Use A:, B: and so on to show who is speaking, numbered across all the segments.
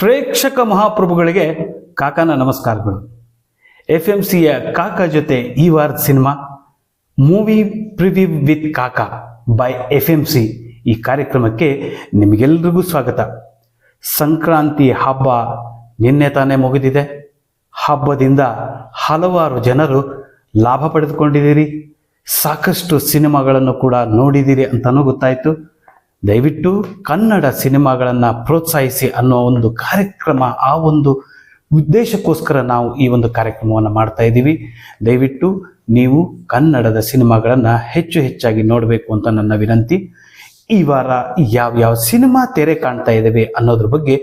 A: ಪ್ರೇಕ್ಷಕ ಮಹಾಪ್ರಭುಗಳಿಗೆ ಕಾಕನ ನಮಸ್ಕಾರಗಳು. F M ಸಿಯ ಕಾಕ ಜೊತೆ ಈ ವಾರದ cinema, movie preview with Kaka by F M C ಈ ಕಾರ್ಯಕ್ರಮಕ್ಕೆ ನಿಮಗೆಲ್ರಿಗೂ ಸ್ವಾಗತ. ಸಂಕ್ರಾಂತಿ ಹಬ್ಬ ನಿನ್ನೆ ತಾನೇ ಮುಗಿದಿದೆ. ಹಬ್ಬದಿಂದ ಹಲವಾರು ಜನರು ಲಾಭ ಪಡೆದುಕೊಂಡಿದ್ದೀರಿ. ಸಾಕಷ್ಟು ಸಿನಿಮಾಗಳನ್ನು ಕೂಡ ನೋಡಿದ್ದೀರಿ ಅಂತಲೂ ಗೊತ್ತಾಯಿತು. ದಯವಿಟ್ಟು ಕನ್ನಡ ಸಿನಿಮಾಗಳನ್ನು ಪ್ರೋತ್ಸಾಹಿಸಿ ಅನ್ನೋ ಒಂದು ಕಾರ್ಯಕ್ರಮ, ಆ ಒಂದು ಉದ್ದೇಶಕ್ಕೋಸ್ಕರ ನಾವು ಈ ಒಂದು ಕಾರ್ಯಕ್ರಮವನ್ನು ಮಾಡ್ತಾ ಇದ್ದೀವಿ. ದಯವಿಟ್ಟು ನೀವು ಕನ್ನಡದ ಸಿನಿಮಾಗಳನ್ನು ಹೆಚ್ಚು ಹೆಚ್ಚಾಗಿ ನೋಡಬೇಕು ಅಂತ ನನ್ನ ವಿನಂತಿ. ಈ ವಾರ ಯಾವ್ಯಾವ ಸಿನಿಮಾ ತೆರೆ ಕಾಣ್ತಾ ಇದ್ದೇವೆ ಅನ್ನೋದ್ರ ಬಗ್ಗೆ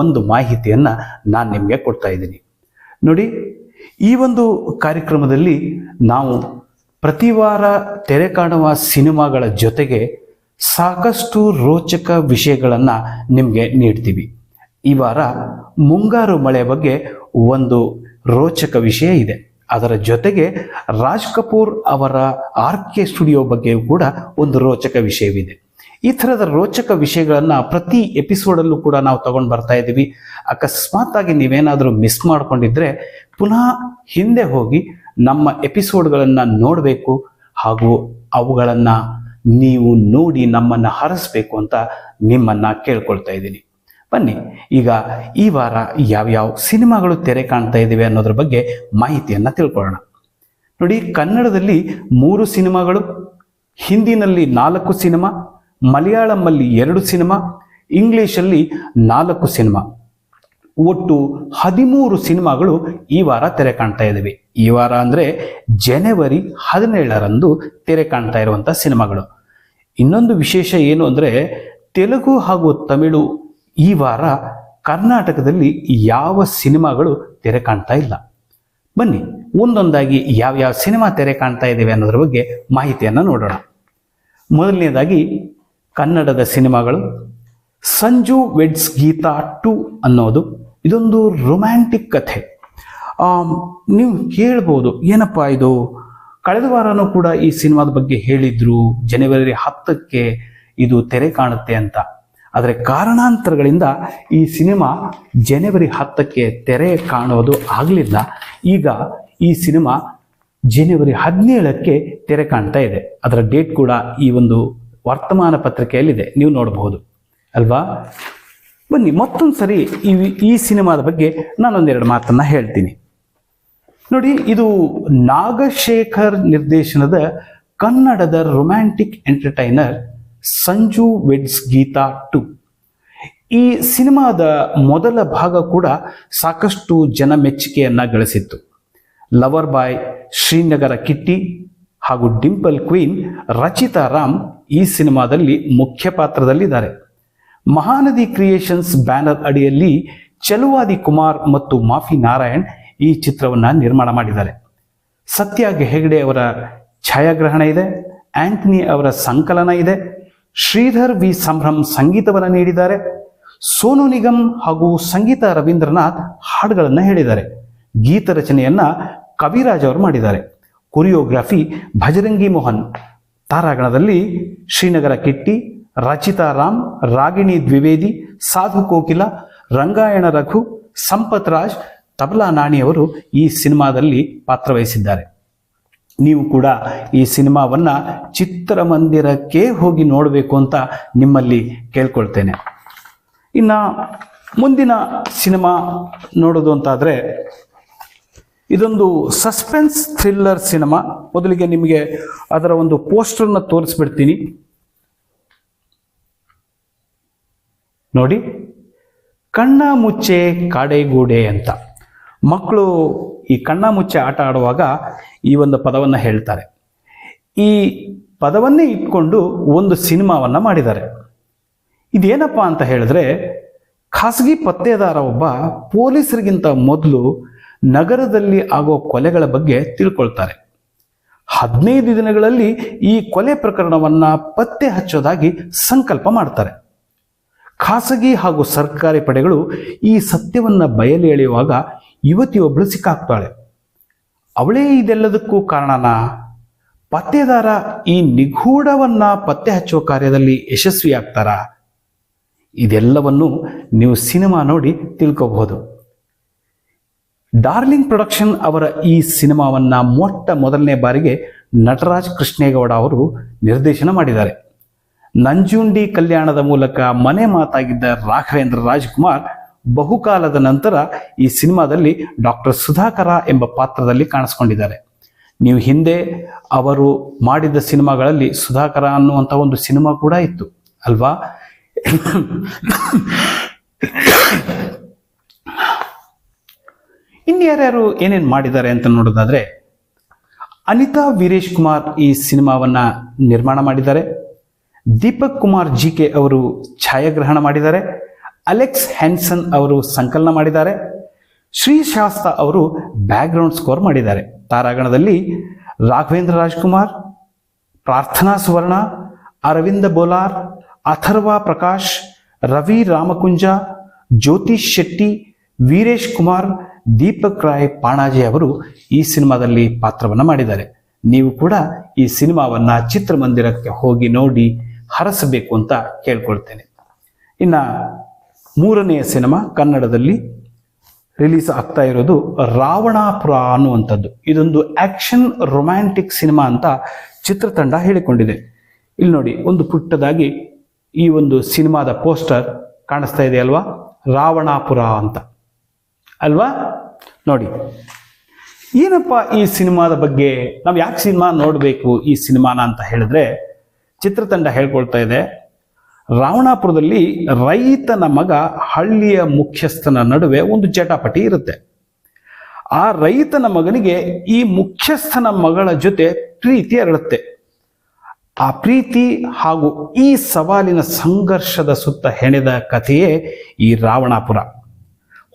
A: ಒಂದು ಮಾಹಿತಿಯನ್ನು ನಾನು ನಿಮಗೆ ಕೊಡ್ತಾ ಇದ್ದೀನಿ. ನೋಡಿ, ಈ ಒಂದು ಕಾರ್ಯಕ್ರಮದಲ್ಲಿ ನಾವು ಪ್ರತಿ ವಾರ ತೆರೆ ಕಾಣುವ ಸಿನಿಮಾಗಳ ಜೊತೆಗೆ ಸಾಕಷ್ಟು ರೋಚಕ ವಿಷಯಗಳನ್ನು ನಿಮಗೆ ನೀಡ್ತೀವಿ. ಈ ವಾರ ಮುಂಗಾರು ಮಳೆ ಬಗ್ಗೆ ಒಂದು ರೋಚಕ ವಿಷಯ ಇದೆ. ಅದರ ಜೊತೆಗೆ ರಾಜ್ ಕಪೂರ್ ಅವರ ಆರ್ ಕೆ ಸ್ಟುಡಿಯೋ ಬಗ್ಗೆಯೂ ಕೂಡ ಒಂದು ರೋಚಕ ವಿಷಯವಿದೆ. ಈ ಥರದ ರೋಚಕ ವಿಷಯಗಳನ್ನು ಪ್ರತಿ ಎಪಿಸೋಡಲ್ಲೂ ಕೂಡ ನಾವು ತಗೊಂಡು ಬರ್ತಾ ಇದ್ದೀವಿ. ಅಕಸ್ಮಾತ್ ಆಗಿ ನೀವೇನಾದರೂ ಮಿಸ್ ಮಾಡ್ಕೊಂಡಿದ್ರೆ ಪುನಃ ಹಿಂದೆ ಹೋಗಿ ನಮ್ಮ ಎಪಿಸೋಡ್ಗಳನ್ನು ನೋಡಬೇಕು ಹಾಗೂ ಅವುಗಳನ್ನು ನೀವು ನೋಡಿ ನಮ್ಮನ್ನು ಹರಸಬೇಕು ಅಂತ ನಿಮ್ಮನ್ನು ಕೇಳ್ಕೊಳ್ತಾ ಇದ್ದೀನಿ. ಬನ್ನಿ, ಈಗ ಈ ವಾರ ಯಾವ್ಯಾವ ಸಿನಿಮಾಗಳು ತೆರೆ ಕಾಣ್ತಾ ಇದ್ದೀವಿ ಅನ್ನೋದ್ರ ಬಗ್ಗೆ ಮಾಹಿತಿಯನ್ನು ತಿಳ್ಕೊಳ್ಳೋಣ. ನೋಡಿ, ಕನ್ನಡದಲ್ಲಿ ಮೂರು ಸಿನಿಮಾಗಳು, ಹಿಂದಿನಲ್ಲಿ ನಾಲ್ಕು ಸಿನಿಮಾ ಮಲಯಾಳಂನಲ್ಲಿ ಎರಡು ಸಿನಿಮಾ, ಇಂಗ್ಲಿಷಲ್ಲಿ ನಾಲ್ಕು ಸಿನಿಮಾ. ಒಟ್ಟು ಹದಿಮೂರು ಸಿನಿಮಾಗಳು ಈ ವಾರ ತೆರೆ ಕಾಣ್ತಾ ಇದ್ದಾವೆ ಈ ವಾರ ಅಂದರೆ ಜನವರಿ ಹದಿನೇಳರಂದು ತೆರೆ ಕಾಣ್ತಾ ಇರುವಂಥ ಸಿನಿಮಾಗಳು. ಇನ್ನೊಂದು ವಿಶೇಷ ಏನು ಅಂದರೆ ತೆಲುಗು ಹಾಗೂ ತಮಿಳು ಈ ವಾರ ಕರ್ನಾಟಕದಲ್ಲಿ ಯಾವ ಸಿನಿಮಾಗಳು ತೆರೆ ಕಾಣ್ತಾ ಇಲ್ಲ. ಬನ್ನಿ, ಒಂದೊಂದಾಗಿ ಯಾವ್ಯಾವ ಸಿನಿಮಾ ತೆರೆ ಕಾಣ್ತಾ ಇದ್ದೇವೆ ಅನ್ನೋದ್ರ ಬಗ್ಗೆ ಮಾಹಿತಿಯನ್ನು ನೋಡೋಣ. ಮೊದಲನೇದಾಗಿ ಕನ್ನಡದ ಸಿನಿಮಾಗಳು. ಸಂಜು ವೆಡ್ಸ್ ಗೀತಾ ಟು ಅನ್ನೋದು ಇದೊಂದು ರೊಮ್ಯಾಂಟಿಕ್ ಕಥೆ. ನೀವು ಕೇಳ್ಬೋದು ಏನಪ್ಪ ಇದು? ಕಳೆದ ವಾರನೂ ಕೂಡ ಈ ಸಿನಿಮಾದ ಬಗ್ಗೆ ಹೇಳಿದ್ರು, ಜನವರಿ ಹತ್ತಕ್ಕೆ ಇದು ತೆರೆ ಕಾಣುತ್ತೆ ಅಂತ. ಆದರೆ ಕಾರಣಾಂತರಗಳಿಂದ ಈ ಸಿನಿಮಾ ಜನವರಿ ಹತ್ತಕ್ಕೆ ತೆರೆ ಕಾಣೋದು ಆಗಲಿಲ್ಲ. ಈಗ ಈ ಸಿನಿಮಾ ಜನವರಿ ಹದಿನೇಳಕ್ಕೆ ತೆರೆ ಕಾಣ್ತಾ ಇದೆ. ಅದರ ಡೇಟ್ ಕೂಡ ಈ ಒಂದು ವರ್ತಮಾನ ಪತ್ರಿಕೆಯಲ್ಲಿದೆ. ನೀವು ನೋಡಬಹುದು ಅಲ್ವಾ? ಬನ್ನಿ, ಮತ್ತೊಂದು ಸರಿ ಈ ಈ ಸಿನಿಮಾದ ಬಗ್ಗೆ ನಾನೊಂದೆರಡು ಮಾತನ್ನು ಹೇಳ್ತೀನಿ. ನೋಡಿ, ಇದು ನಾಗಶೇಖರ್ ನಿರ್ದೇಶನದ ಕನ್ನಡದ romantic entertainer Sanju weds Geetha two. ಈ ಸಿನಿಮಾದ ಮೊದಲ ಭಾಗ ಕೂಡ ಸಾಕಷ್ಟು ಜನ ಮೆಚ್ಚುಗೆಯನ್ನು ಗಳಿಸಿತ್ತು. ಲವರ್ ಬಾಯ್, ಶ್ರೀನಗರ ಕಿಟ್ಟಿ ಹಾಗೂ ಡಿಂಪಲ್ ಕ್ವೀನ್ ರಚಿತಾ ರಾಮ್ ಈ ಸಿನಿಮಾದಲ್ಲಿ ಮುಖ್ಯ ಪಾತ್ರದಲ್ಲಿದ್ದಾರೆ. ಮಹಾನದಿ ಕ್ರಿಯೇಷನ್ಸ್ ಬ್ಯಾನರ್ ಅಡಿಯಲ್ಲಿ ಚಲುವಾದಿ ಕುಮಾರ್ ಮತ್ತು ಮಾಫಿ ನಾರಾಯಣ್ ಈ ಚಿತ್ರವನ್ನು ನಿರ್ಮಾಣ ಮಾಡಿದ್ದಾರೆ. ಸತ್ಯ ಹೆಗಡೆ ಅವರ ಛಾಯಾಗ್ರಹಣ ಇದೆ, ಆಂಥನಿ ಅವರ ಸಂಕಲನ ಇದೆ, ಶ್ರೀಧರ್ ವಿ ಸಂಭ್ರಮ್ ಸಂಗೀತವನ್ನು ನೀಡಿದ್ದಾರೆ, ಸೋನು ನಿಗಮ್ ಹಾಗೂ ಸಂಗೀತ ರವೀಂದ್ರನಾಥ್ ಹಾಡುಗಳನ್ನು ಹೇಳಿದ್ದಾರೆ. ಗೀತ ರಚನೆಯನ್ನ ಕವಿರಾಜ್ ಅವರು ಮಾಡಿದ್ದಾರೆ. ಕೊರಿಯೋಗ್ರಫಿ ಭಜರಂಗಿ ಮೋಹನ್. ತಾರಾಗಣದಲ್ಲಿ ಶ್ರೀನಗರ ಕಿಟ್ಟಿ ರಚಿತಾ ರಾಮ್, ರಾಗಿಣಿ ದ್ವಿವೇದಿ, ಸಾಧು ಕೋಕಿಲ, ರಂಗಾಯಣ ರಘು, ಸಂಪತ್ ರಾಜ್, ತಬಲಾ ನಾಣಿಯವರು ಈ ಸಿನಿಮಾದಲ್ಲಿ ಪಾತ್ರವಹಿಸಿದ್ದಾರೆ. ನೀವು ಕೂಡ ಈ ಸಿನಿಮಾವನ್ನ ಚಿತ್ರಮಂದಿರಕ್ಕೆ ಹೋಗಿ ನೋಡಬೇಕು ಅಂತ ನಿಮ್ಮಲ್ಲಿ ಕೇಳ್ಕೊಳ್ತೇನೆ. ಇನ್ನ ಮುಂದಿನ ಸಿನಿಮಾ ನೋಡೋದು ಅಂತಾದರೆ ಇದೊಂದು ಸಸ್ಪೆನ್ಸ್ ಥ್ರಿಲ್ಲರ್ ಸಿನಿಮಾ. ಮೊದಲಿಗೆ ನಿಮಗೆ ಅದರ ಒಂದು ಪೋಸ್ಟರ್ನ ತೋರಿಸ್ಬಿಡ್ತೀನಿ. ನೋಡಿ. ಕಣ್ಣ ಮುಚ್ಚೆ ಕಾಡೆಗೂಡೆ ಅಂತ. ಮಕ್ಕಳು ಈ ಕಣ್ಣ ಮುಚ್ಚೆ ಆಟ ಆಡುವಾಗ ಈ ಒಂದು ಪದವನ್ನು ಹೇಳ್ತಾರೆ. ಈ ಪದವನ್ನೇ ಇಟ್ಕೊಂಡು ಒಂದು ಸಿನಿಮಾವನ್ನು ಮಾಡಿದ್ದಾರೆ. ಇದೇನಪ್ಪ ಅಂತ ಹೇಳಿದ್ರೆ, ಖಾಸಗಿ ಪತ್ತೆದಾರ ಒಬ್ಬ ಪೊಲೀಸರಿಗಿಂತ ಮೊದಲು ನಗರದಲ್ಲಿ ಆಗೋ ಕೊಲೆಗಳ ಬಗ್ಗೆ ತಿಳ್ಕೊಳ್ತಾರೆ. ಹದಿನೈದು ದಿನಗಳಲ್ಲಿ ಈ ಕೊಲೆ ಪ್ರಕರಣವನ್ನು ಪತ್ತೆ ಹಚ್ಚೋದಾಗಿ ಸಂಕಲ್ಪ ಮಾಡ್ತಾರೆ. ಖಾಸಗಿ ಹಾಗೂ ಸರ್ಕಾರಿ ಪಡೆಗಳು ಈ ಸತ್ಯವನ್ನ ಬಯಲು ಎಳೆಯುವಾಗ ಯುವತಿಯೊಬ್ಬಳು ಸಿಕ್ಕಾಕ್ತಾಳೆ. ಅವಳೇ ಇದೆಲ್ಲದಕ್ಕೂ ಕಾರಣನಾ? ಪತ್ತೇದಾರ ಈ ನಿಗೂಢವನ್ನು ಪತ್ತೆ ಹಚ್ಚುವ ಕಾರ್ಯದಲ್ಲಿ ಯಶಸ್ವಿಯಾಗ್ತಾರಾ? ಇದೆಲ್ಲವನ್ನು ನೀವು ಸಿನಿಮಾ ನೋಡಿ ತಿಳ್ಕೋಬಹುದು. ಡಾರ್ಲಿಂಗ್ ಪ್ರೊಡಕ್ಷನ್ ಅವರ ಈ ಸಿನಿಮಾವನ್ನ ಮೊಟ್ಟ ಮೊದಲನೇ ಬಾರಿಗೆ ನಟರಾಜ್ ಕೃಷ್ಣೇಗೌಡ ಅವರು ನಿರ್ದೇಶನ ಮಾಡಿದ್ದಾರೆ. ನಂಜುಂಡಿ ಕಲ್ಯಾಣದ ಮೂಲಕ ಮನೆ ಮಾತಾಗಿದ್ದ ರಾಘವೇಂದ್ರ ರಾಜ್ಕುಮಾರ್ ಬಹುಕಾಲದ ನಂತರ ಈ ಸಿನಿಮಾದಲ್ಲಿ ಡಾಕ್ಟರ್ ಸುಧಾಕರ ಎಂಬ ಪಾತ್ರದಲ್ಲಿ ಕಾಣಿಸ್ಕೊಂಡಿದ್ದಾರೆ. ನೀವು ಹಿಂದೆ ಅವರು ಮಾಡಿದ ಸಿನಿಮಾಗಳಲ್ಲಿ ಸುಧಾಕರ ಅನ್ನುವಂಥ ಒಂದು ಸಿನಿಮಾ ಕೂಡ ಇತ್ತು, ಅಲ್ವಾ? ಇನ್ಯಾರ್ಯಾರು ಏನೇನು ಮಾಡಿದ್ದಾರೆ ಅಂತ ನೋಡೋದಾದ್ರೆ, ಅನಿತಾ ವೀರೇಶ್ ಕುಮಾರ್ ಈ ಸಿನಿಮಾವನ್ನ ನಿರ್ಮಾಣ ಮಾಡಿದ್ದಾರೆ. ದೀಪಕ್ ಕುಮಾರ್ ಜಿ ಕೆ ಅವರು ಛಾಯಾಗ್ರಹಣ ಮಾಡಿದ್ದಾರೆ. ಅಲೆಕ್ಸ್ ಹ್ಯಾನ್ಸನ್ ಅವರು ಸಂಕಲನ ಮಾಡಿದ್ದಾರೆ. ಶ್ರೀ ಶಾಸ್ತ ಅವರು ಬ್ಯಾಕ್ಗ್ರೌಂಡ್ ಸ್ಕೋರ್ ಮಾಡಿದ್ದಾರೆ. ತಾರಾಗಣದಲ್ಲಿ ರಾಘವೇಂದ್ರ ರಾಜ್ಕುಮಾರ್, ಪ್ರಾರ್ಥನಾ ಸುವರ್ಣ, ಅರವಿಂದ ಬೋಲಾರ್, ಅಥರ್ವ ಪ್ರಕಾಶ್, ರವಿ ರಾಮಕುಂಜ ಜ್ಯೋತಿಷ್ ಶೆಟ್ಟಿ, ವೀರೇಶ್ ಕುಮಾರ್, ದೀಪಕ್ ರಾಯ್ ಪಾಣಾಜಿ ಅವರು ಈ ಸಿನಿಮಾದಲ್ಲಿ ಪಾತ್ರವನ್ನು ಮಾಡಿದ್ದಾರೆ. ನೀವು ಕೂಡ ಈ ಸಿನಿಮಾವನ್ನು ಚಿತ್ರಮಂದಿರಕ್ಕೆ ಹೋಗಿ ನೋಡಿ ಹರಸಬೇಕು ಅಂತ ಕೇಳ್ಕೊಳ್ತೇನೆ. ಇನ್ನು ಮೂರನೆಯ ಸಿನಿಮಾ ಕನ್ನಡದಲ್ಲಿ ರಿಲೀಸ್ ಆಗ್ತಾ ಇರೋದು ರಾವಣಾಪುರ ಅನ್ನುವಂಥದ್ದು. ಇದೊಂದು ಆ್ಯಕ್ಷನ್ ರೊಮ್ಯಾಂಟಿಕ್ ಸಿನಿಮಾ ಅಂತ ಚಿತ್ರತಂಡ ಹೇಳಿಕೊಂಡಿದೆ. ಇಲ್ಲಿ ನೋಡಿ, ಒಂದು ಪುಟ್ಟದಾಗಿ ಈ ಒಂದು ಸಿನಿಮಾದ ಪೋಸ್ಟರ್ ಕಾಣಿಸ್ತಾ ಇದೆ ಅಲ್ವಾ? ರಾವಣಾಪುರ ಅಂತ. ಅಲ್ವಾ? ನೋಡಿ, ಏನಪ್ಪ ಈ ಸಿನಿಮಾದ ಬಗ್ಗೆ, ನಾವು ಯಾಕೆ ಸಿನಿಮಾ ನೋಡಬೇಕು ಈ ಸಿನಿಮಾನ ಅಂತ ಹೇಳಿದ್ರೆ ಚಿತ್ರತಂಡ ಹೇಳ್ಕೊಳ್ತಾ ಇದೆ. ರಾವಣಾಪುರದಲ್ಲಿ ರೈತನ ಮಗ ಹಳ್ಳಿಯ ಮುಖ್ಯಸ್ಥನ ನಡುವೆ ಒಂದು ಜಟಾಪಟಿ ಇರುತ್ತೆ. ಆ ರೈತನ ಮಗನಿಗೆ ಈ ಮುಖ್ಯಸ್ಥನ ಮಗಳ ಜೊತೆ ಪ್ರೀತಿ ಅರಳುತ್ತೆ. ಆ ಪ್ರೀತಿ ಹಾಗೂ ಈ ಸವಾಲಿನ ಸಂಘರ್ಷದ ಸುತ್ತ ಹೆಣೆದ ಕಥೆಯೇ ಈ ರಾವಣಾಪುರ.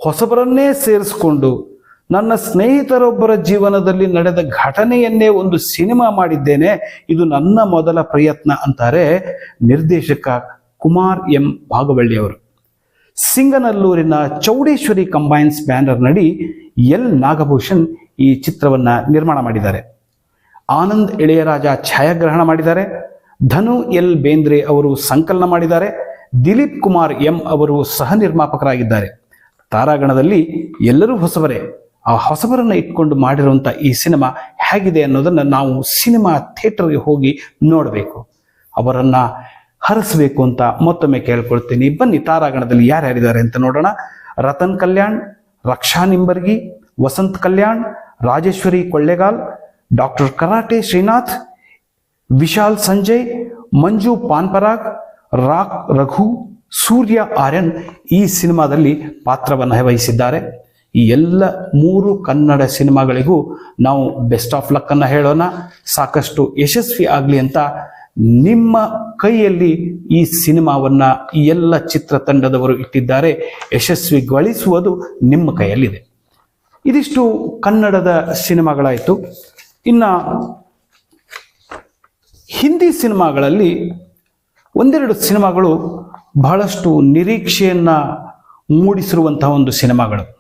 A: ಹೊಸಬರನ್ನೇ ಸೇರಿಸಿಕೊಂಡು ನನ್ನ ಸ್ನೇಹಿತರೊಬ್ಬರ ಜೀವನದಲ್ಲಿ ನಡೆದ ಘಟನೆಯನ್ನೇ ಒಂದು ಸಿನಿಮಾ ಮಾಡಿದ್ದೇನೆ. ಇದು ನನ್ನ ಮೊದಲ ಪ್ರಯತ್ನ ಅಂತಾರೆ ನಿರ್ದೇಶಕ ಕುಮಾರ್ ಎಂ ಭಾಗವಳ್ಳಿಯವರು ಸಿಂಗನಲ್ಲೂರಿನ ಚೌಡೇಶ್ವರಿ ಕಂಬೈನ್ಸ್ ಬ್ಯಾನರ್ ನಡಿ ಎಲ್ ನಾಗಭೂಷಣ್ ಈ ಚಿತ್ರವನ್ನ ನಿರ್ಮಾಣ ಮಾಡಿದ್ದಾರೆ. ಆನಂದ್ ಎಳೆಯರಾಜ ಛಾಯಾಗ್ರಹಣ ಮಾಡಿದ್ದಾರೆ. ಧನು ಎಲ್ ಬೇಂದ್ರೆ ಅವರು ಸಂಕಲನ ಮಾಡಿದ್ದಾರೆ. ದಿಲೀಪ್ ಕುಮಾರ್ ಎಂ ಅವರು ಸಹ ನಿರ್ಮಾಪಕರಾಗಿದ್ದಾರೆ. ತಾರಾಗಣದಲ್ಲಿ ಎಲ್ಲರೂ ಹೊಸಬರೇ ಆ ಹೊಸಬರನ್ನು ಇಟ್ಕೊಂಡು ಮಾಡಿರುವಂಥ ಈ ಸಿನಿಮಾ ಹೇಗಿದೆ ಅನ್ನೋದನ್ನ ನಾವು ಸಿನಿಮಾ ಥಿಯೇಟರ್ಗೆ ಹೋಗಿ ನೋಡಬೇಕು. ಅವರನ್ನು ಹರಿಸಬೇಕು ಅಂತ ಮತ್ತೊಮ್ಮೆ ಕೇಳ್ಕೊಳ್ತೀನಿ. ಬನ್ನಿ ತಾರಾಗಣದಲ್ಲಿ ಯಾರ್ಯಾರಿದ್ದಾರೆ ಅಂತ ನೋಡೋಣ. Ratan Kalyan, Raksha Nimbargi, Vasanth Kalyan, Rajeshwari Kollegal, doctor karate Srinath, Vishal Sanjay, Manju Panparag, rock Raghu, Surya Aryan ಈ ಸಿನಿಮಾದಲ್ಲಿ ಪಾತ್ರವನ್ನು ವಹಿಸಿದ್ದಾರೆ. ಈ ಎಲ್ಲ ಮೂರು ಕನ್ನಡ ಸಿನಿಮಾಗಳಿಗೂ ನಾವು ಬೆಸ್ಟ್ ಆಫ್ ಲಕ್ ಅನ್ನ ಹೇಳೋಣ. ಸಾಕಷ್ಟು ಯಶಸ್ವಿ ಆಗಲಿ ಅಂತ ನಿಮ್ಮ ಕೈಯಲ್ಲಿ ಈ ಸಿನಿಮಾವನ್ನ, ಈ ಎಲ್ಲ ಚಿತ್ರತಂಡದವರು ಇಟ್ಟಿದ್ದಾರೆ. ಯಶಸ್ವಿಗೊಳಿಸುವುದು ನಿಮ್ಮ ಕೈಯಲ್ಲಿದೆ. ಇದಿಷ್ಟು ಕನ್ನಡದ ಸಿನಿಮಾಗಳಾಯಿತು. ಇನ್ನ ಹಿಂದಿ ಸಿನಿಮಾಗಳಲ್ಲಿ ಒಂದೆರಡು ಸಿನಿಮಾಗಳು ಬಹಳಷ್ಟು ನಿರೀಕ್ಷೆಯನ್ನ ಮೂಡಿಸಿರುವಂತಹ ಒಂದು ಸಿನಿಮಾಗಳು.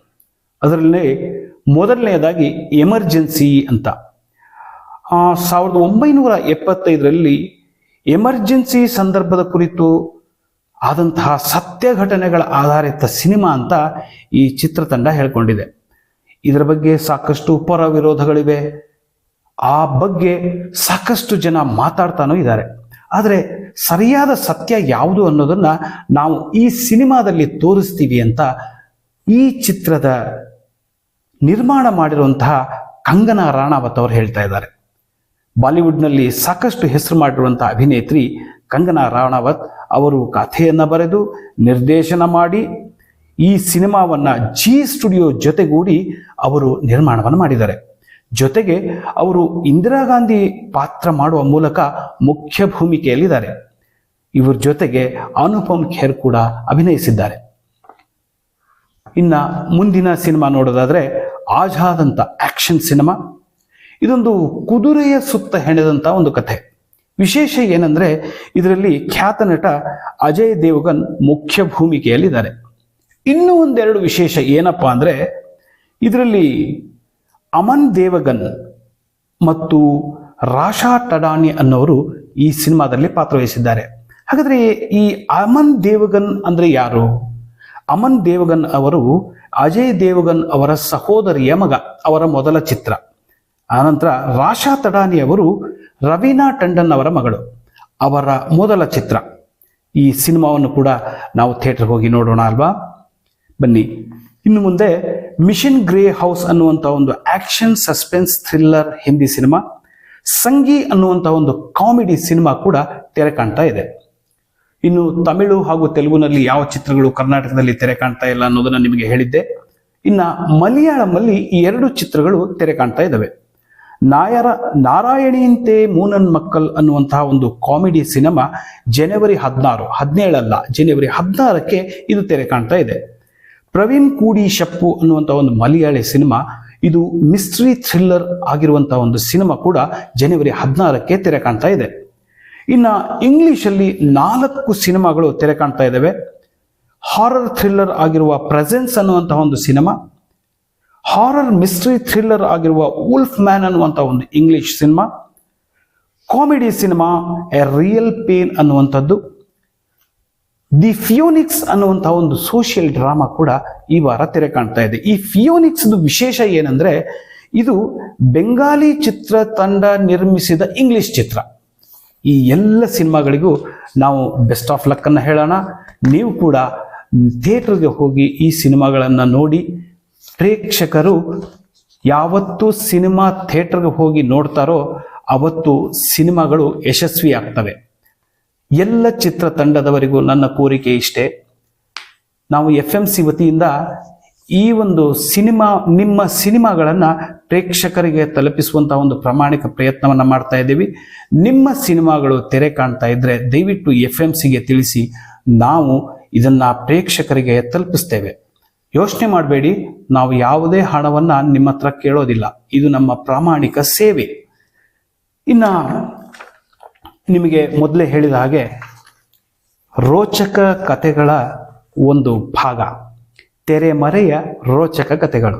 A: ಅದರಲ್ಲಿ ಮೊದಲನೆಯದಾಗಿ ಎಮರ್ಜೆನ್ಸಿ ಅಂತ. ಸಾವಿರದ ಒಂಬೈನೂರ ಎಪ್ಪತ್ತೈದರಲ್ಲಿ ಎಮರ್ಜೆನ್ಸಿ ಸಂದರ್ಭದ ಕುರಿತು ಆದಂತಹ ಸತ್ಯ ಘಟನೆಗಳ ಆಧಾರಿತ ಸಿನಿಮಾ ಅಂತ ಈ ಚಿತ್ರತಂಡ ಹೇಳ್ಕೊಂಡಿದೆ. ಇದರ ಬಗ್ಗೆ ಸಾಕಷ್ಟು ಪರ ವಿರೋಧಗಳಿವೆ ಆ ಬಗ್ಗೆ ಸಾಕಷ್ಟು ಜನ ಮಾತಾಡ್ತಾನೂ ಇದ್ದಾರೆ. ಆದರೆ ಸರಿಯಾದ ಸತ್ಯ ಯಾವುದು ಅನ್ನೋದನ್ನು ನಾವು ಈ ಸಿನಿಮಾದಲ್ಲಿ ತೋರಿಸ್ತೀವಿ ಅಂತ ಈ ಚಿತ್ರದ ನಿರ್ಮಾಣ ಮಾಡಿರುವಂತಹ ಕಂಗನಾ ರಾಣಾವತ್ ಅವರು ಹೇಳ್ತಾ ಇದ್ದಾರೆ. ಬಾಲಿವುಡ್ನಲ್ಲಿ ಸಾಕಷ್ಟು ಹೆಸರು ಮಾಡಿರುವಂಥ ಅಭಿನೇತ್ರಿ ಕಂಗನಾ ರಾಣಾವತ್ ಅವರು ಕಥೆಯನ್ನು ಬರೆದು, ನಿರ್ದೇಶನ ಮಾಡಿ, ಈ ಸಿನಿಮಾವನ್ನ ಜಿ ಸ್ಟುಡಿಯೋ ಜೊತೆಗೂಡಿ ಅವರು ನಿರ್ಮಾಣವನ್ನು ಮಾಡಿದ್ದಾರೆ. ಜೊತೆಗೆ ಅವರು ಇಂದಿರಾ ಗಾಂಧಿ ಪಾತ್ರ ಮಾಡುವ ಮೂಲಕ ಮುಖ್ಯ ಭೂಮಿಕೆಯಲ್ಲಿದ್ದಾರೆ. ಇವರ ಜೊತೆಗೆ ಅನುಪಮ್ ಖೇರ್ ಕೂಡ ಅಭಿನಯಿಸಿದ್ದಾರೆ. ಇನ್ನ ಮುಂದಿನ ಸಿನಿಮಾ ನೋಡೋದಾದ್ರೆ ಆಜಾದ್ ಅಂತ ಆಕ್ಷನ್ ಸಿನಿಮಾ. ಇದೊಂದು ಕುದುರೆಯ ಸುತ್ತ ಹೆಣೆದಂತ ಒಂದು ಕಥೆ. ವಿಶೇಷ ಏನಂದ್ರೆ ಇದರಲ್ಲಿ ಖ್ಯಾತ ನಟ ಅಜಯ್ ದೇವಗನ್ ಮುಖ್ಯ ಭೂಮಿಕೆಯಲ್ಲಿದ್ದಾರೆ. ಇನ್ನೂ ಒಂದೆರಡು ವಿಶೇಷ ಏನಪ್ಪಾ ಅಂದ್ರೆ ಇದರಲ್ಲಿ ಅಮನ್ ದೇವಗನ್ ಮತ್ತು ರಾಶಾ ಟಡಾಣಿ ಅನ್ನೋರು ಈ ಸಿನಿಮಾದಲ್ಲಿ ಪಾತ್ರವಹಿಸಿದ್ದಾರೆ. ಹಾಗಾದ್ರೆ ಈ ಅಮನ್ ದೇವಗನ್ ಅಂದ್ರೆ ಯಾರು? ಅಮನ್ ದೇವಗನ್ ಅವರು ಅಜಯ್ ದೇವಗನ್ ಅವರ ಸಹೋದರಿಯ ಮಗ, ಅವರ ಮೊದಲ ಚಿತ್ರ. ಆನಂತರ ರಾಶಾ ತಡಾನಿ ಅವರು ರವೀನಾ ಟಂಡನ್ ಅವರ ಮಗಳು, ಅವರ ಮೊದಲ ಚಿತ್ರ. ಈ ಸಿನಿಮಾವನ್ನು ಕೂಡ ನಾವು ಥಿಯೇಟರ್ ಹೋಗಿ ನೋಡೋಣ ಅಲ್ವಾ? ಬನ್ನಿ. ಇನ್ನು ಮುಂದೆ ಮಿಷನ್ ಗ್ರೇ ಹೌಸ್ ಅನ್ನುವಂಥ ಒಂದು action suspense, thriller Hindi cinema, Sangi ಅನ್ನುವಂಥ ಒಂದು ಕಾಮಿಡಿ ಸಿನಿಮಾ ಕೂಡ ತೆರೆ ಕಾಣ್ತಾ ಇದೆ. ಇನ್ನು ತಮಿಳು ಹಾಗೂ ತೆಲುಗುನಲ್ಲಿ ಯಾವ ಚಿತ್ರಗಳು ಕರ್ನಾಟಕದಲ್ಲಿ ತೆರೆ ಕಾಣ್ತಾ ಇಲ್ಲ ಅನ್ನೋದನ್ನ ನಿಮಗೆ ಹೇಳಿದ್ದೆ. ಇನ್ನ ಮಲಯಾಳಂನಲ್ಲಿ ಈ ಎರಡು ಚಿತ್ರಗಳು ತೆರೆ ಕಾಣ್ತಾ ಇದ್ದಾವೆ. ನಾಯರ ನಾರಾಯಣಿಯಂತೆ ಮೂನನ್ ಮಕ್ಕಲ್ ಅನ್ನುವಂತಹ ಒಂದು ಕಾಮಿಡಿ ಸಿನಿಮಾ ಜನವರಿ ಹದಿನಾರು, ಹದಿನೇಳಲ್ಲ, ಜನವರಿ ಹದಿನಾರಕ್ಕೆ ಇದು ತೆರೆ ಕಾಣ್ತಾ ಇದೆ. ಪ್ರವೀಣ್ ಕೂಡಿ ಶಪ್ಪು ಅನ್ನುವಂಥ ಒಂದು ಮಲಯಾಳಿ ಸಿನಿಮಾ, ಇದು ಮಿಸ್ಟ್ರಿ ಥ್ರಿಲ್ಲರ್ ಆಗಿರುವಂತಹ ಒಂದು ಸಿನಿಮಾ ಕೂಡ ಜನವರಿ ಹದಿನಾರಕ್ಕೆ ತೆರೆ ಕಾಣ್ತಾ ಇದೆ. ಇನ್ನ ಇಂಗ್ಲಿಷಲ್ಲಿ ನಾಲ್ಕು ಸಿನಿಮಾಗಳು ತೆರೆ ಕಾಣ್ತಾ ಇದ್ದಾವೆ ಹಾರರ್ ಥ್ರಿಲ್ಲರ್ ಆಗಿರುವ ಪ್ರೆಸೆನ್ಸ್ ಅನ್ನುವಂತಹ ಒಂದು ಸಿನಿಮಾ ಹಾರರ್ ಮಿಸ್ಟ್ರಿ ಥ್ರಿಲ್ಲರ್ ಆಗಿರುವ ಉಲ್ಫ್ ಮ್ಯಾನ್ ಅನ್ನುವಂಥ ಒಂದು English cinema comedy cinema a real pain ಅನ್ನುವಂಥದ್ದು ದಿ ಫಿಯೋನಿಕ್ಸ್ ಅನ್ನುವಂಥ ಒಂದು ಸೋಷಿಯಲ್ ಡ್ರಾಮಾ ಕೂಡ ಈ ವಾರ ತೆರೆ ಕಾಣ್ತಾ ಇದೆ. ಈ ಫಿಯೋನಿಕ್ಸ್ ವಿಶೇಷ ಏನಂದ್ರೆ, ಇದು ಬೆಂಗಾಲಿ ಚಿತ್ರ ತಂಡ ನಿರ್ಮಿಸಿದ ಇಂಗ್ಲಿಷ್ ಚಿತ್ರ. ಈ ಎಲ್ಲ ಸಿನಿಮಾಗಳಿಗೂ ನಾವು ಬೆಸ್ಟ್ ಆಫ್ ಲಕ್ ಅನ್ನು ಹೇಳೋಣ. ನೀವು ಕೂಡ ಥಿಯೇಟ್ರಿಗೆ ಹೋಗಿ ಈ ಸಿನಿಮಾಗಳನ್ನು ನೋಡಿ, ಪ್ರೇಕ್ಷಕರು ಯಾವತ್ತು ಸಿನಿಮಾ ಥಿಯೇಟ್ರಿಗೆ ಹೋಗಿ ನೋಡ್ತಾರೋ ಅವತ್ತು ಸಿನಿಮಾಗಳು ಯಶಸ್ವಿ ಆಗ್ತವೆ ಎಲ್ಲ ಚಿತ್ರತಂಡದವರಿಗೂ ನನ್ನ ಕೋರಿಕೆ ಇಷ್ಟೇ. ನಾವು ಎಫ್ ಎಂ ಸಿ ವತಿಯಿಂದ ಈ ಒಂದು ಸಿನಿಮಾ, ನಿಮ್ಮ ಸಿನಿಮಾಗಳನ್ನು ಪ್ರೇಕ್ಷಕರಿಗೆ ತಲುಪಿಸುವಂಥ ಒಂದು ಪ್ರಾಮಾಣಿಕ ಪ್ರಯತ್ನವನ್ನು ಮಾಡ್ತಾ ಇದ್ದೀವಿ. ನಿಮ್ಮ ಸಿನಿಮಾಗಳು ತೆರೆ ಕಾಣ್ತಾ ಇದ್ರೆ ದಯವಿಟ್ಟು ಎಫ್ ಎಂ ಸಿಗೆ ತಿಳಿಸಿ, ನಾವು ಇದನ್ನ ಪ್ರೇಕ್ಷಕರಿಗೆ ತಲುಪಿಸ್ತೇವೆ. ಯೋಚನೆ ಮಾಡಬೇಡಿ, ನಾವು ಯಾವುದೇ ಹಣವನ್ನ ನಿಮ್ಮ ಹತ್ರ ಕೇಳೋದಿಲ್ಲ. ಇದು ನಮ್ಮ ಪ್ರಾಮಾಣಿಕ ಸೇವೆ. ಇನ್ನ ನಿಮಗೆ ಮೊದಲೇ ಹೇಳಿದ ಹಾಗೆ ರೋಚಕ ಕಥೆಗಳ ಒಂದು ಭಾಗ. ತೆರೆಮರೆಯ ರೋಚಕ ಕಥೆಗಳು.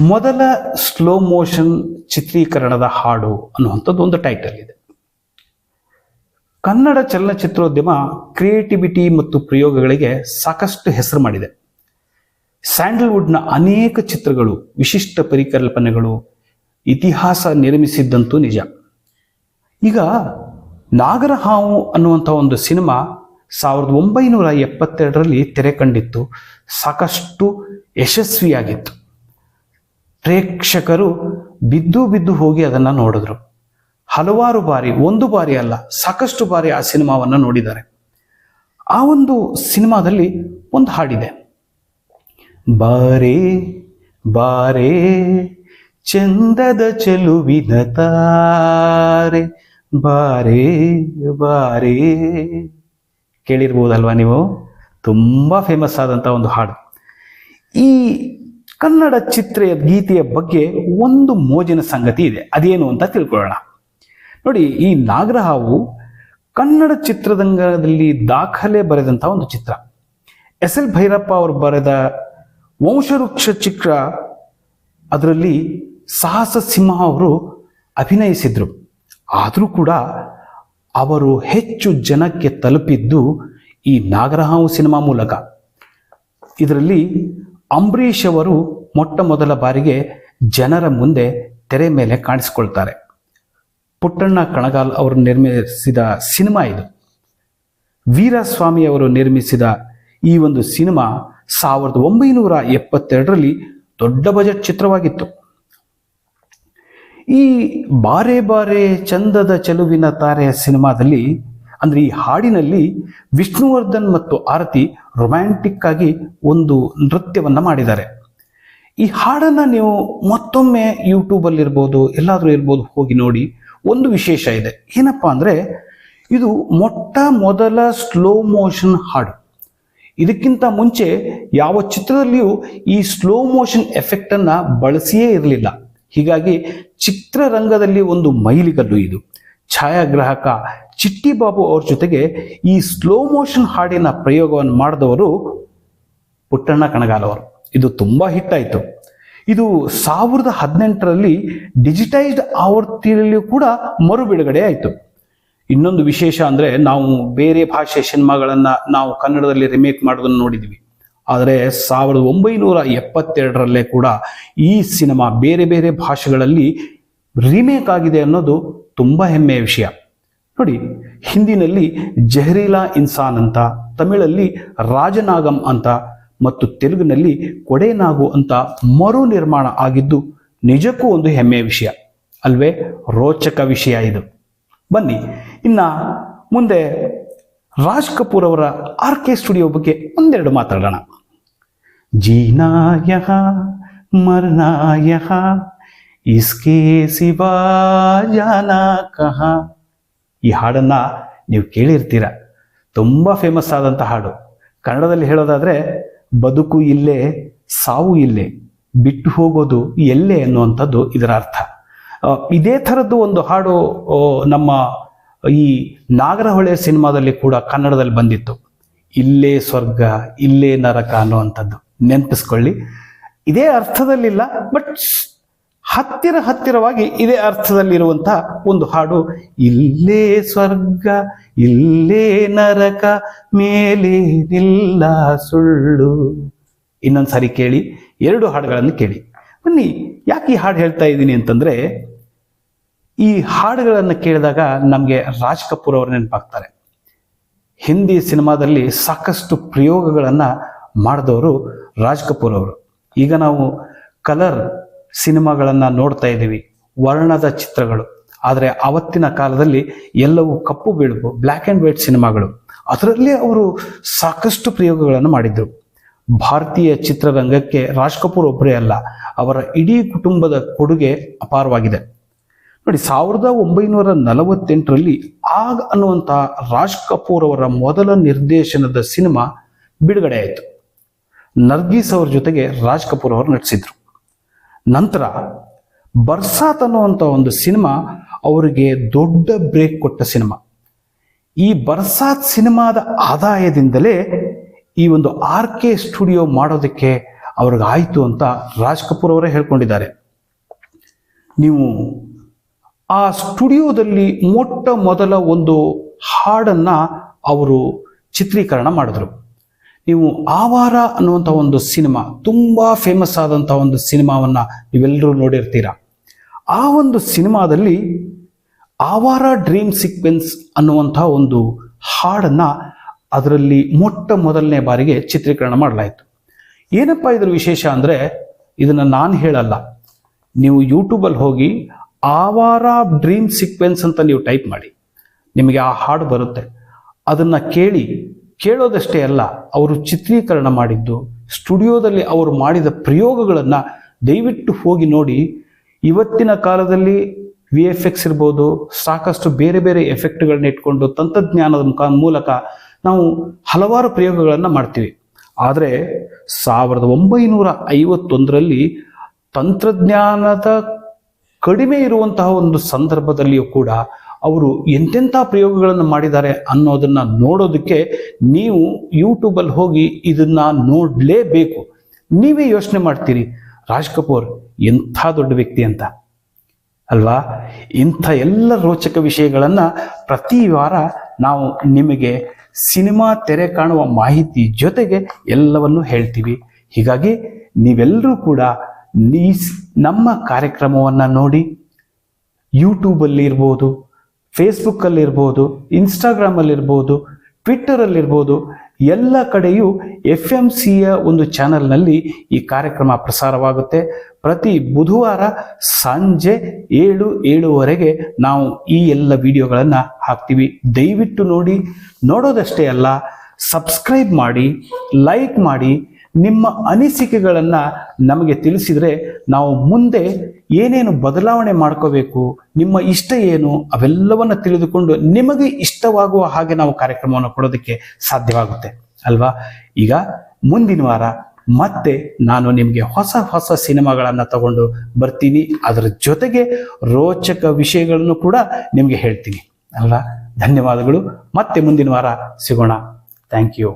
A: ಮೊದಲ ಸ್ಲೋ ಮೋಷನ್ ಚಿತ್ರೀಕರಣದ ಹಾಡು ಅನ್ನುವಂಥದ್ದು ಒಂದು ಟೈಟಲ್ ಇದೆ. ಕನ್ನಡ ಚಲನಚಿತ್ರೋದ್ಯಮ ಕ್ರಿಯೇಟಿವಿಟಿ ಮತ್ತು ಪ್ರಯೋಗಗಳಿಗೆ ಸಾಕಷ್ಟು ಹೆಸರು ಮಾಡಿದೆ. ಸ್ಯಾಂಡಲ್ವುಡ್ನ ಅನೇಕ ಚಿತ್ರಗಳು, ವಿಶಿಷ್ಟ ಪರಿಕಲ್ಪನೆಗಳು, ಇತಿಹಾಸ ನಿರ್ಮಿಸಿದ್ದಂತೂ ನಿಜ. ಈಗ ನಾಗರಹಾವು ಅನ್ನುವಂಥ ಒಂದು ಸಿನಿಮಾ ಸಾವಿರದ ಒಂಬೈನೂರ ಎಪ್ಪತ್ತೆರಡರಲ್ಲಿ ತೆರೆ ಕಂಡಿತ್ತು. ಸಾಕಷ್ಟು ಯಶಸ್ವಿಯಾಗಿತ್ತು. ಪ್ರೇಕ್ಷಕರು ಬಿದ್ದು ಬಿದ್ದು ಹೋಗಿ ಅದನ್ನು ನೋಡಿದ್ರು. ಹಲವಾರು ಬಾರಿ, ಒಂದು ಬಾರಿ ಅಲ್ಲ, ಸಾಕಷ್ಟು ಬಾರಿ ಆ ಸಿನಿಮಾವನ್ನು ನೋಡಿದ್ದಾರೆ. ಆ ಒಂದು ಸಿನಿಮಾದಲ್ಲಿ ಒಂದು ಹಾಡಿದೆ. ಬಾರೆ ಬಾರೆ, ಚಂದದ ಚೆಲುವಿನ ತಾರೆ, ಬಾರೆ, ಬಾರೇ. ಕೇಳಿರ್ಬೋದಲ್ವಾ ನೀವು? ತುಂಬ ಫೇಮಸ್ ಆದಂಥ ಒಂದು ಹಾಡು. ಈ ಕನ್ನಡ ಚಿತ್ರೆಯ ಗೀತೆಯ ಬಗ್ಗೆ ಒಂದು ಮೋಜಿನ ಸಂಗತಿ ಇದೆ. ಅದೇನು ಅಂತ ತಿಳ್ಕೊಳ್ಳೋಣ. ನೋಡಿ, ಈ ನಾಗರಹಾವು ಕನ್ನಡ ಚಿತ್ರರಂಗದಲ್ಲಿ ದಾಖಲೆ ಬರೆದಂಥ ಒಂದು ಚಿತ್ರ. ಎಸ್ ಎಲ್ ಭೈರಪ್ಪ ಅವರು ಬರೆದ ವಂಶವೃಕ್ಷ ಚಿತ್ರ, ಅದರಲ್ಲಿ ಸಾಹಸ ಸಿಂಹ ಅವರು ಅಭಿನಯಿಸಿದ್ರು. ಆದರೂ ಕೂಡ ಅವರು ಹೆಚ್ಚು ಜನಕ್ಕೆ ತಲುಪಿದ್ದು ಈ ನಾಗರಹಾವು ಸಿನಿಮಾ ಮೂಲಕ. ಇದರಲ್ಲಿ ಅಂಬರೀಷ್ ಅವರು ಮೊಟ್ಟ ಮೊದಲ ಬಾರಿಗೆ ಜನರ ಮುಂದೆ ತೆರೆ ಮೇಲೆ ಕಾಣಿಸಿಕೊಳ್ತಾರೆ. ಪುಟ್ಟಣ್ಣ ಕಣಗಾಲ್ ಅವರು ನಿರ್ಮಿಸಿದ ಸಿನಿಮಾ ಇದು. ವೀರಸ್ವಾಮಿ ಅವರು ನಿರ್ಮಿಸಿದ ಈ ಒಂದು ಸಿನಿಮಾ ಸಾವಿರದ ಒಂಬೈನೂರ ಎಪ್ಪತ್ತೆರಡರಲ್ಲಿ ದೊಡ್ಡ ಬಜೆಟ್ ಚಿತ್ರವಾಗಿತ್ತು. ಈ ಬಾರೆ ಬಾರೆ ಚಂದದ ಚೆಲುವಿನ ತಾರೆ ಸಿನಿಮಾದಲ್ಲಿ, ಅಂದ್ರೆ ಈ ಹಾಡಿನಲ್ಲಿ ವಿಷ್ಣುವರ್ಧನ್ ಮತ್ತು ಆರತಿ ರೊಮ್ಯಾಂಟಿಕ್ ಆಗಿ ಒಂದು ನೃತ್ಯವನ್ನ ಮಾಡಿದ್ದಾರೆ. ಈ ಹಾಡನ್ನ ನೀವು ಮತ್ತೊಮ್ಮೆ ಯೂಟ್ಯೂಬಲ್ಲಿ ಇರ್ಬೋದು, ಎಲ್ಲಾದ್ರೂ ಇರ್ಬೋದು, ಹೋಗಿ ನೋಡಿ. ಒಂದು ವಿಶೇಷ ಇದೆ. ಏನಪ್ಪ ಅಂದ್ರೆ, ಇದು ಮೊಟ್ಟ ಮೊದಲ ಸ್ಲೋ ಮೋಷನ್ ಹಾಡು. ಇದಕ್ಕಿಂತ ಮುಂಚೆ ಯಾವ ಚಿತ್ರದಲ್ಲಿಯೂ ಈ ಸ್ಲೋ ಮೋಷನ್ ಎಫೆಕ್ಟ್ ಅನ್ನ ಬಳಸಿಯೇ ಇರಲಿಲ್ಲ. ಹೀಗಾಗಿ ಚಿತ್ರರಂಗದಲ್ಲಿ ಒಂದು ಮೈಲಿಗಲ್ಲು ಇದು. ಛಾಯಾಗ್ರಾಹಕ ಚಿಟ್ಟಿ ಬಾಬು ಅವ್ರ ಜೊತೆಗೆ ಈ ಸ್ಲೋ ಮೋಷನ್ ಹಾಡಿನ ಪ್ರಯೋಗವನ್ನು ಮಾಡಿದವರು ಪುಟ್ಟಣ್ಣ ಕಣಗಾಲವರು ಇದು ತುಂಬ ಹಿಟ್ ಆಯಿತು. ಇದು ಸಾವಿರದ ಹದಿನೆಂಟರಲ್ಲಿ ಡಿಜಿಟೈಸ್ಡ್ ಆವೃತ್ತಿಯಲ್ಲಿಯೂ ಕೂಡ ಮರು ಬಿಡುಗಡೆ ಆಯಿತು. ಇನ್ನೊಂದು ವಿಶೇಷ ಅಂದರೆ ನಾವು ಬೇರೆ ಭಾಷೆ ಸಿನಿಮಾಗಳನ್ನು ನಾವು ಕನ್ನಡದಲ್ಲಿ ರಿಮೇಕ್ ಮಾಡೋದನ್ನು ನೋಡಿದ್ವಿ. ಆದರೆ ಸಾವಿರದ ಒಂಬೈನೂರ ಎಪ್ಪತ್ತೆರಡರಲ್ಲೇ ಕೂಡ ಈ ಸಿನಿಮಾ ಬೇರೆ ಬೇರೆ ಭಾಷೆಗಳಲ್ಲಿ ರಿಮೇಕ್ ಆಗಿದೆ ಅನ್ನೋದು ತುಂಬ ಹೆಮ್ಮೆಯ ವಿಷಯ. ನೋಡಿ, ಹಿಂದಿನಲ್ಲಿ ಜಹರೀಲಾ ಇನ್ಸಾನ್ ಅಂತ, ತಮಿಳಲ್ಲಿ ರಾಜನಾಗಂ ಅಂತ ಮತ್ತು ತೆಲುಗಿನಲ್ಲಿ ಕೊಡೆನಾಗು ಅಂತ ಮರು ನಿರ್ಮಾಣ ಆಗಿದ್ದು ನಿಜಕ್ಕೂ ಒಂದು ಹೆಮ್ಮೆಯ ವಿಷಯ. ಅಲ್ವೇ? ರೋಚಕ ವಿಷಯ ಇದು. ಬನ್ನಿ, ಇನ್ನ ಮುಂದೆ ರಾಜ್ ಕಪೂರ್ ಅವರ ಆರ್ ಕೆ ಸ್ಟುಡಿಯೋ ಬಗ್ಗೆ ಒಂದೆರಡು ಮಾತಾಡೋಣ. जीना यहाँ मरना यहाँ इसके ಸಿವಾ ಜಾನ ಕಹ ಈ ಹಾಡನ್ನ ನೀವು ಕೇಳಿರ್ತೀರ ತುಂಬ ಫೇಮಸ್ ಆದಂಥ ಹಾಡು ಕನ್ನಡದಲ್ಲಿ ಹೇಳೋದಾದ್ರೆ ಬದುಕು ಇಲ್ಲೇ ಸಾವು ಇಲ್ಲೇ ಬಿಟ್ಟು ಹೋಗೋದು ಎಲ್ಲೇ ಅನ್ನುವಂಥದ್ದು ಇದರ ಅರ್ಥ ಆ, ಇದೇ ಥರದ್ದು ಒಂದು ಹಾಡು ಆ, ನಮ್ಮ ಈ ನಾಗರಹೊಳೆ ಸಿನಿಮಾದಲ್ಲಿ ಕೂಡ ಕನ್ನಡದಲ್ಲಿ ಬಂದಿತ್ತು ಇಲ್ಲೇ ಸ್ವರ್ಗ ಇಲ್ಲೇ ನರಕ ಅನ್ನುವಂಥದ್ದು ನೆನಪಿಸ್ಕೊಳ್ಳಿ. ಇದೇ ಅರ್ಥದಲ್ಲಿಲ್ಲ ಬಟ್ ಹತ್ತಿರ ಹತ್ತಿರವಾಗಿ ಇದೇ ಅರ್ಥದಲ್ಲಿರುವಂತಹ ಒಂದು ಹಾಡು, ಇಲ್ಲೇ ಸ್ವರ್ಗ, ಇಲ್ಲೇ ನರಕ, ಮೇಲೆ ನಿಲ್ಲ ಸುಳ್ಳು. ಇನ್ನೊಂದು ಸಾರಿ ಕೇಳಿ, ಎರಡು ಹಾಡುಗಳನ್ನು ಕೇಳಿ. ಬನ್ನಿ, ಯಾಕೆ ಈ ಹಾಡು ಹೇಳ್ತಾ ಇದ್ದೀನಿ ಅಂತಂದ್ರೆ, ಈ ಹಾಡುಗಳನ್ನು ಕೇಳಿದಾಗ ನಮಗೆ ರಾಜ್ ಕಪೂರ್ ಅವರು ನೆನಪಾಗ್ತಾರೆ. ಹಿಂದಿ ಸಿನಿಮಾದಲ್ಲಿ ಸಾಕಷ್ಟು ಪ್ರಯೋಗಗಳನ್ನು ಮಾಡಿದವರು ರಾಜ್ ಕಪೂರ್ ಅವರು. ಈಗ ನಾವು ಕಲರ್ ಸಿನಿಮಾಗಳನ್ನು ನೋಡ್ತಾ ಇದ್ದೀವಿ, ವರ್ಣದ ಚಿತ್ರಗಳು. ಆದರೆ ಅವತ್ತಿನ ಕಾಲದಲ್ಲಿ ಎಲ್ಲವೂ ಕಪ್ಪು ಬಿಳುಪು ಬ್ಲ್ಯಾಕ್ ಆ್ಯಂಡ್ ವೈಟ್ ಸಿನಿಮಾಗಳು. ಅದರಲ್ಲಿ ಅವರು ಸಾಕಷ್ಟು ಪ್ರಯೋಗಗಳನ್ನು ಮಾಡಿದ್ದರು ಭಾರತೀಯ ಚಿತ್ರರಂಗಕ್ಕೆ ರಾಜ್ ಕಪೂರ್ ಒಬ್ಬರೇ ಅಲ್ಲ, ಅವರ ಇಡೀ ಕುಟುಂಬದ ಕೊಡುಗೆ ಅಪಾರವಾಗಿದೆ. ನೋಡಿ, ಸಾವಿರದ ಒಂಬೈನೂರ ನಲವತ್ತೆಂಟರಲ್ಲಿ ಆಗ ಅನ್ನುವಂತಹ ರಾಜ್ ಕಪೂರ್ ಅವರ ಮೊದಲ ನಿರ್ದೇಶನದ ಸಿನಿಮಾ ಬಿಡುಗಡೆ ಆಯಿತು. ನರ್ಗೀಸ್ ಅವ್ರ ಜೊತೆಗೆ ರಾಜ್ ಕಪೂರ್ ಅವರು ನಟಿಸಿದ್ರು. ನಂತರ ಬರ್ಸಾತ್ ಅನ್ನುವಂಥ ಒಂದು ಸಿನಿಮಾ ಅವರಿಗೆ ದೊಡ್ಡ ಬ್ರೇಕ್ ಕೊಟ್ಟ ಸಿನಿಮಾ. ಈ ಬರ್ಸಾತ್ ಸಿನಿಮಾದ ಆದಾಯದಿಂದಲೇ ಈ ಒಂದು ಆರ್ ಕೆ ಸ್ಟುಡಿಯೋ ಮಾಡೋದಕ್ಕೆ ಆಯಿತು ಅಂತ ರಾಜ್ ಕಪೂರ್ ಅವರೇ ಹೇಳ್ಕೊಂಡಿದ್ದಾರೆ. ನೀವು ಆ ಸ್ಟುಡಿಯೋದಲ್ಲಿ ಮೊಟ್ಟ ಮೊದಲ ಒಂದು ಹಾಡನ್ನ ಅವರು ಚಿತ್ರೀಕರಣ ಮಾಡಿದ್ರು. ನೀವು ಆವಾರ ಅನ್ನುವಂಥ ಒಂದು ಸಿನಿಮಾ, ತುಂಬ ಫೇಮಸ್ ಆದಂಥ ಒಂದು ಸಿನಿಮಾವನ್ನ ನೀವೆಲ್ಲರೂ ನೋಡಿರ್ತೀರ? ಆ ಒಂದು ಸಿನಿಮಾದಲ್ಲಿ ಆವಾರ ಡ್ರೀಮ್ ಸೀಕ್ವೆನ್ಸ್ ಅನ್ನುವಂಥ ಒಂದು ಹಾಡನ್ನ ಅದರಲ್ಲಿ ಮೊಟ್ಟ ಮೊದಲನೇ ಬಾರಿಗೆ ಚಿತ್ರೀಕರಣ ಮಾಡಲಾಯಿತು. ಏನಪ್ಪ ಇದ್ರ ವಿಶೇಷ ಅಂದರೆ, ಇದನ್ನು ನಾನು ಹೇಳಲ್ಲ. ನೀವು ಯೂಟ್ಯೂಬಲ್ಲಿ ಹೋಗಿ ಆವಾರ ಡ್ರೀಮ್ ಸೀಕ್ವೆನ್ಸ್ ಅಂತ ನೀವು ಟೈಪ್ ಮಾಡಿ. ನಿಮಗೆ ಆ ಹಾಡು ಬರುತ್ತೆ. ಅದನ್ನು ಕೇಳಿ ಕೇಳೋದಷ್ಟೇ ಅಲ್ಲ, ಅವರು ಚಿತ್ರೀಕರಣ ಮಾಡಿದ್ದು. ಸ್ಟುಡಿಯೋದಲ್ಲಿ ಅವರು ಮಾಡಿದ ಪ್ರಯೋಗಗಳನ್ನು ದಯವಿಟ್ಟು ಹೋಗಿ ನೋಡಿ. ಇವತ್ತಿನ ಕಾಲದಲ್ಲಿ ವಿ ಎಫ್ ಎಕ್ಸ್ ಇರ್ಬೋದು, ಸಾಕಷ್ಟು ಬೇರೆ ಬೇರೆ ಎಫೆಕ್ಟ್ಗಳನ್ನ ಇಟ್ಕೊಂಡು ತಂತ್ರಜ್ಞಾನದ ಮುಖ ಮೂಲಕ ನಾವು ಹಲವಾರು ಪ್ರಯೋಗಗಳನ್ನು ಮಾಡ್ತೀವಿ. ಆದರೆ ಸಾವಿರದ ಒಂಬೈನೂರ ಐವತ್ತೊಂದರಲ್ಲಿ ತಂತ್ರಜ್ಞಾನದ ಕಡಿಮೆ ಇರುವಂತಹ ಒಂದು ಸಂದರ್ಭದಲ್ಲಿಯೂ ಕೂಡ ಅವರು ಎಂತೆಂಥ ಪ್ರಯೋಗಗಳನ್ನು ಮಾಡಿದ್ದಾರೆ ಅನ್ನೋದನ್ನು ನೋಡೋದಕ್ಕೆ ನೀವು ಯೂಟ್ಯೂಬಲ್ಲಿ ಹೋಗಿ ಇದನ್ನು ನೋಡಲೇಬೇಕು. ನೀವೇ ಯೋಚನೆ ಮಾಡ್ತೀರಿ, ರಾಜ್ ಕಪೂರ್, ಎಂಥ ದೊಡ್ಡ ವ್ಯಕ್ತಿ ಅಂತ. ಅಲ್ವಾ? ಇಂಥ ಎಲ್ಲ ರೋಚಕ ವಿಷಯಗಳನ್ನು ಪ್ರತಿ ವಾರ ನಾವು ನಿಮಗೆ ಸಿನಿಮಾ ತೆರೆ ಕಾಣುವ ಮಾಹಿತಿ ಜೊತೆಗೆ ಎಲ್ಲವನ್ನು ಹೇಳ್ತೀವಿ. ಹೀಗಾಗಿ ನೀವೆಲ್ಲರೂ ಕೂಡ ನೀ ನಮ್ಮ ಕಾರ್ಯಕ್ರಮವನ್ನು ನೋಡಿ ಯೂಟ್ಯೂಬಲ್ಲಿ ಇರ್ಬೋದು ಫೇಸ್ಬುಕ್ಕಲ್ಲಿ ಇರ್ಬೋದು ಇನ್ಸ್ಟಾಗ್ರಾಮಲ್ಲಿ ಇರ್ಬೋದು ಟ್ವಿಟ್ಟರಲ್ಲಿ ಇರ್ಬೋದು ಎಲ್ಲ ಕಡೆಯೂ ಎಫ್ ಎಂ ಸಿಯ ಒಂದು ಚಾನಲ್ನಲ್ಲಿ ಈ ಕಾರ್ಯಕ್ರಮ ಪ್ರಸಾರವಾಗುತ್ತೆ. ಪ್ರತಿ ಬುಧವಾರ ಸಂಜೆ ಏಳು, ಏಳುವರೆಗೆ ನಾವು ಈ ಎಲ್ಲ ವಿಡಿಯೋಗಳನ್ನು ಹಾಕ್ತೀವಿ. ದಯವಿಟ್ಟು ನೋಡಿ, ನೋಡೋದಷ್ಟೇ ಅಲ್ಲ, ಸಬ್ಸ್ಕ್ರೈಬ್ ಮಾಡಿ, ಲೈಕ್ ಮಾಡಿ, ನಿಮ್ಮ ಅನಿಸಿಕೆಗಳನ್ನು ನಮಗೆ ತಿಳಿಸಿದರೆ ನಾವು ಮುಂದೆ ಏನೇನು ಬದಲಾವಣೆ ಮಾಡ್ಕೋಬೇಕು, ನಿಮ್ಮ ಇಷ್ಟ ಏನು, ಅವೆಲ್ಲವನ್ನು ತಿಳಿದುಕೊಂಡು ನಿಮಗೆ ಇಷ್ಟವಾಗುವ ಹಾಗೆ ನಾವು ಕಾರ್ಯಕ್ರಮವನ್ನು ಕೊಡೋದಕ್ಕೆ ಸಾಧ್ಯವಾಗುತ್ತೆ, ಅಲ್ವಾ? ಈಗ ಮುಂದಿನ ವಾರ ಮತ್ತೆ ನಾನು ನಿಮಗೆ ಹೊಸ ಹೊಸ ಸಿನಿಮಾಗಳನ್ನು ತಗೊಂಡು ಬರ್ತೀನಿ, ಅದರ ಜೊತೆಗೆ ರೋಚಕ ವಿಷಯಗಳನ್ನು ಕೂಡ ನಿಮಗೆ ಹೇಳ್ತೀನಿ, ಅಲ್ವಾ? ಧನ್ಯವಾದಗಳು, ಮತ್ತೆ ಮುಂದಿನ ವಾರ ಸಿಗೋಣ. Thank you